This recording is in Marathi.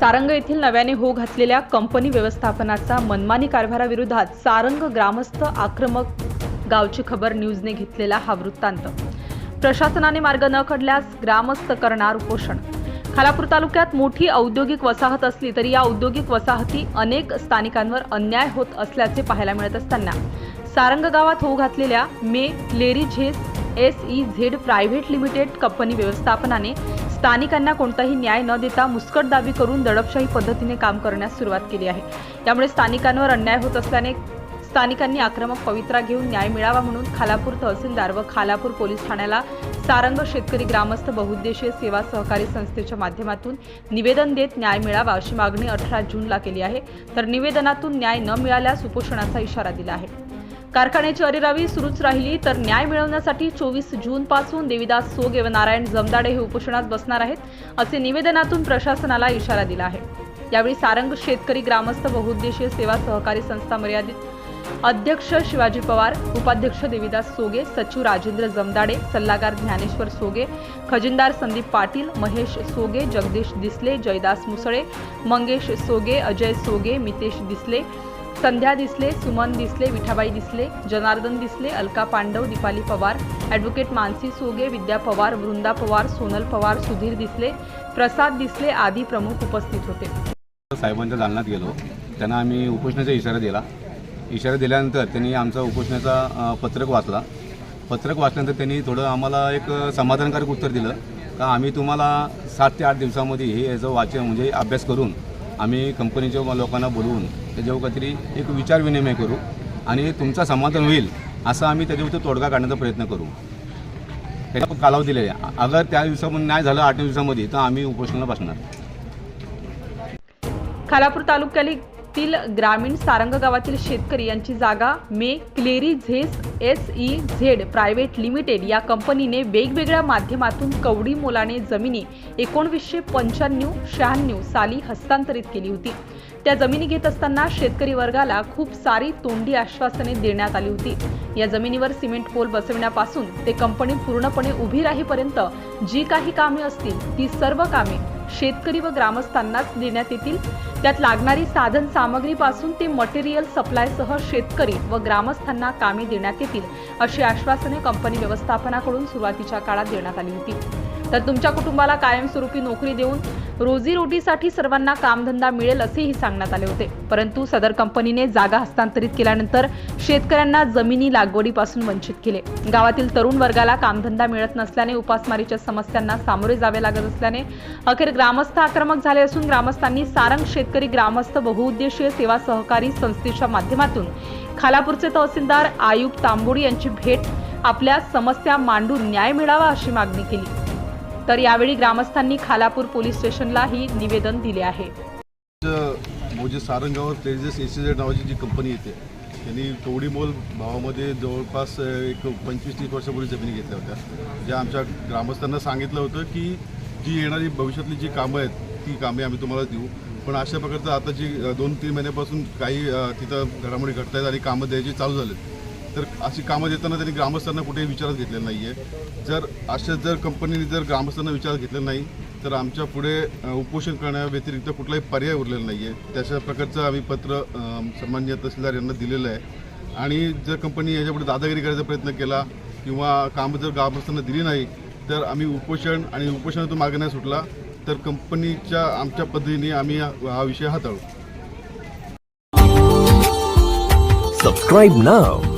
सारंग येथील नव्याने हो घातलेल्या कंपनी व्यवस्थापनाचा मनमानी कारभाराविरोधात सारंग ग्रामस्थ आक्रमक गावची खबर न्यूजने घेतलेला हा वृत्तांत. प्रशासनाने मार्ग न काढल्यास ग्रामस्थ करणार उपोषण. खालापूर तालुक्यात मोठी औद्योगिक वसाहत असली तरी या औद्योगिक वसाहती अनेक स्थानिकांवर अन्याय होत असल्याचे पाहायला मिळत असताना सारंग गावात होऊ घातलेल्या मे लेरी झेस S E Z private limited company व्यवस्थापनाने स्थानिकांना कोणताही न्याय न देता मुस्कट दाबी करून दडपशाही पद्धतीने काम करण्यास सुरुवात केली आहे. त्यामुळे स्थानिकांवर अन्याय होत असल्याने स्थानिकांनी आक्रमक पवित्रा घेऊन न्याय मिळावा म्हणून खालापूर तहसीलदार व खालापूर पोलीस ठाण्याला सारंग शेतकरी ग्रामस्थ बहुउद्देशीय सेवा सहकारी संस्थेच्या माध्यमातून निवेदन देत न्याय मिळावा अशी मागणी अठरा जूनला केली आहे. तर निवेदनातून न्याय न मिळाल्यास उपोषणाचा इशारा दिला आहे. कारखान्याची अरेरावी सुरूच राहिली तर न्याय मिळवण्यासाठी चोवीस जून पासून देविदास सोगे व नारायण जमदाडे हे उपोषणात बसणार आहेत असे निवेदनातून प्रशासनाला इशारा दिला आहे. यावेळी सारंग शेतकरी ग्रामस्थ बहुउद्देशीय सेवा सहकारी संस्था मर्यादित अध्यक्ष शिवाजी पवार उपाध्यक्ष देविदास सोगे सचिव राजेंद्र जमदाडे सल्लागार ज्ञानेश्वर सोगे खजिनदार संदीप पाटील महेश सोगे जगदीश दिसले जयदास मुसळे मंगेश सोगे अजय सोगे मितेश दिसले संध्या दिसले सुमन दिसले विठाबाई दिसले जनार्दन दिसले अलका पांडव दीपाली पवार ॲडव्होकेट मानसी सोगे विद्या पवार वृंदा पवार सोनल पवार सुधीर दिसले प्रसाद दिसले आदी प्रमुख उपस्थित होते. साहेबांच्या दालनात गेलो. त्यांना आम्ही उपोषणाचा इशारा दिला. इशारा दिल्यानंतर त्यांनी आमचा उपोषणाचा पत्रक वाचला. पत्रक वाचल्यानंतर त्यांनी थोडं आम्हाला एक समाधानकारक उत्तर दिलं. का आम्ही तुम्हाला सात ते आठ दिवसामध्ये हे याचं वाचन म्हणजे अभ्यास करून आम्ही कंपनीच्या लोकांना बोलवून त्याच्यावर काहीतरी एक विचार विनिमय करू आणि तुमचा समाधान होईल असं आम्ही त्याच्यावरती तोडगा काढण्याचा प्रयत्न करू. त्याला कालावधी दिलेला आहे. अगर त्या दिवसामध्ये नाही झालं आठ दिवसामध्ये तर आम्ही उपोषणाला बसणार. खालापूर येथील ग्रामीण सारंग गावातील शेतकरी यांची जागा मे क्लेरी झेस S E Z private limited या कंपनीने वेगवेगळ्या माध्यमातून कवडी मोलाने जमिनी एकोणवीसशे पंच्याण्णव शहाण्णव साली हस्तांतरित केली होती. त्या जमिनी घेत असताना शेतकरी वर्गाला खूप सारी तोंडी आश्वासने देण्यात आली होती. या जमिनीवर सिमेंट पोल बसविण्यापासून ते कंपनी पूर्णपणे उभी राहीपर्यंत जी काही कामे असतील ती सर्व कामे शेतकरी व ग्रामस्थांनाच देण्यात येतील. त्यात लागणारी साधन सामग्रीपासून ते मटेरियल सप्लायसह शेतकरी व ग्रामस्थांना कामे देण्यात येतील अशी आश्वासने कंपनी व्यवस्थापनाकडून सुरुवातीच्या काळात देण्यात आली होती. तर तुमच्या कुटुंबाला कायमस्वरूपी नोकरी देऊन रोजीरोटीसाठी सर्वांना कामधंदा मिळेल असेही सांगण्यात आले होते. परंतु सदर कंपनीने जागा हस्तांतरित केल्यानंतर शेतकऱ्यांना जमिनी लागवडीपासून वंचित केले. गावातील तरुण वर्गाला कामधंदा मिळत नसल्याने उपासमारीच्या समस्यांना सामोरे जावे लागत असल्याने अखेर ग्रामस्थ आक्रमक झाले असून ग्रामस्थांनी सारंग शेतकरी ग्रामस्थ बहुउद्देशीय सेवा सहकारी संस्थेच्या माध्यमातून खालापूरचे तहसीलदार आयुब तांबोडी यांची भेट आपल्या समस्या मांडून न्याय मिळावा अशी मागणी केली. तर यावेळी ग्रामस्थांनी खालापूर पोलीस स्टेशनलाही निवेदन दिले आहे. म्हणजे सारंगावर तेजस एसीजेड नावाची जी कंपनी येते त्यांनी कवडी मोल भावामध्ये जवळपास एक पंचवीस तीस वर्षापूर्वी जमिनी घेतल्या होत्या. ज्या आमच्या ग्रामस्थांना सांगितलं होतं की जी येणारी भविष्यातली जी कामं आहेत ती कामे आम्ही तुम्हाला देऊ. पण अशा प्रकारचं आता जी दोन तीन महिन्यापासून काही तिथं घडामोडी घडत आहेत आणि कामं द्यायची चालू झालेत. तर अशी कामं देताना त्यांनी ग्रामस्थांना कुठेही विचारात घेतलेलं नाही आहे जर अशा जर कंपनीने जर ग्रामस्थांना विचारात घेतलेलं नाही तर आमच्या पुढे उपोषण करण्याव्यतिरिक्त कुठलाही पर्याय उरलेला नाही आहे त्याच्या प्रकारचं आम्ही पत्र सामान्य तहसीलदार यांना दिलेलं आहे. आणि जर कंपनी याच्यापुढे दादागिरी करायचा प्रयत्न केला किंवा कामं जर ग्रामस्थांना दिली नाही तर आम्ही उपोषण आणि उपोषणातून मागे नाही सुटला तर कंपनीच्या आमच्या पद्धतीने आम्ही हा विषय हाताळू. Subscribe now